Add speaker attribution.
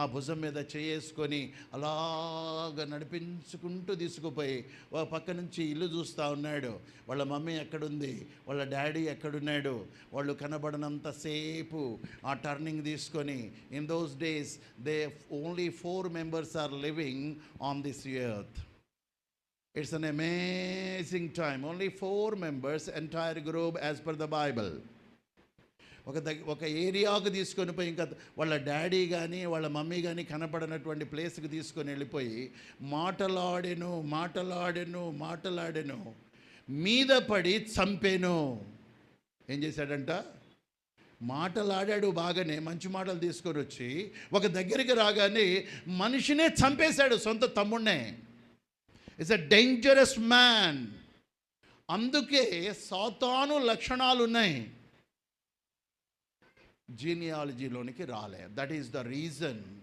Speaker 1: ఆ భుజం మీద చేసుకొని అలాగ నడిపించుకుంటూ తీసుకుపోయి ఒక పక్క నుంచి ఇల్లు చూస్తూ ఉన్నాడు. వాళ్ళ మమ్మీ ఎక్కడుంది? వాళ్ళ డాడీ ఎక్కడున్నాడు? వాళ్ళు కనబడనంతసేపు ఆ టర్నింగ్ తీసుకొని in those days they only four members are living on this earth it's an amazing time only four members entire group as per the Bible ఒక దగ్గ ఒక ఏరియాకు తీసుకొని పోయి ఇంకా వాళ్ళ డాడీ కానీ వాళ్ళ మమ్మీ కానీ కనపడనటువంటి ప్లేస్కి తీసుకొని వెళ్ళిపోయి మాటలాడెను మాటలాడెను మాటలాడెను మీద పడి చంపాను. ఏం చేశాడంట? మాటలాడాడు బాగానే మంచి మాటలు తీసుకొని వచ్చి ఒక దగ్గరికి రాగానే మనిషినే చంపేశాడు సొంత తమ్ముడినే ఇట్స్ అ డేంజరస్ మ్యాన్ అందుకే సాతాను లక్షణాలు ఉన్నాయి genealogy loniki rale. That is the reason